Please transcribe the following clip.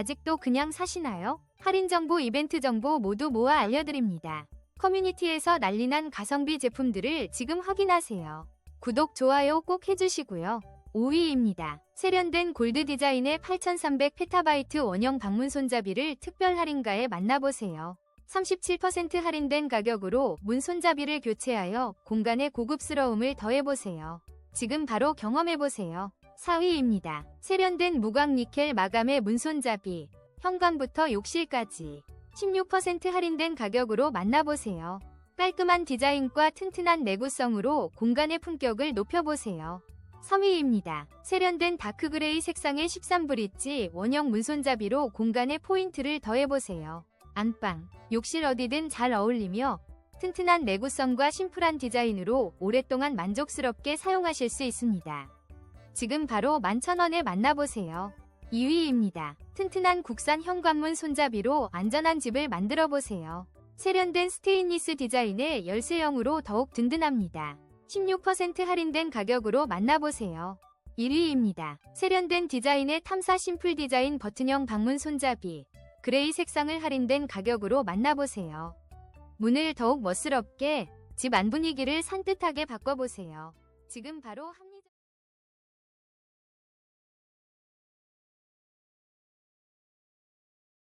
아직도 그냥 사시나요? 할인 정보, 이벤트 정보 모두 모아 알려드립니다. 커뮤니티에서 난리난 가성비 제품들을 지금 확인하세요. 구독, 좋아요 꼭 해주시고요. 5위입니다. 세련된 골드 디자인의 8300 페타바이트 원형 방문 손잡이를 특별 할인가에 만나보세요. 37% 할인된 가격으로 문 손잡이를 교체하여 공간의 고급스러움을 더해보세요. 지금 바로 경험해보세요. 4위입니다. 세련된 무광 니켈 마감의 문 손잡이, 현관부터 욕실까지 16% 할인된 가격으로 만나보세요. 깔끔한 디자인과 튼튼한 내구성으로 공간의 품격을 높여보세요. 3위입니다. 세련된 다크그레이 색상의 13브릿지 원형 문손잡이로 공간의 포인트를 더해보세요. 안방, 욕실 어디든 잘 어울리며 튼튼한 내구성과 심플한 디자인으로 오랫동안 만족스럽게 사용하실 수 있습니다. 지금 바로 만천원에 만나보세요. 2위입니다. 튼튼한 국산 현관문 손잡이로 안전한 집을 만들어 보세요. 세련된 스테인리스 디자인의 열쇠형으로 더욱 든든합니다. 16% 할인된 가격으로 만나보세요. 1위입니다. 세련된 디자인의 탐사 심플 디자인 버튼형 방문 손잡이. 그레이 색상을 할인된 가격으로 만나보세요. 문을 더욱 멋스럽게 집 안 분위기를 산뜻하게 바꿔보세요. 지금 바로 한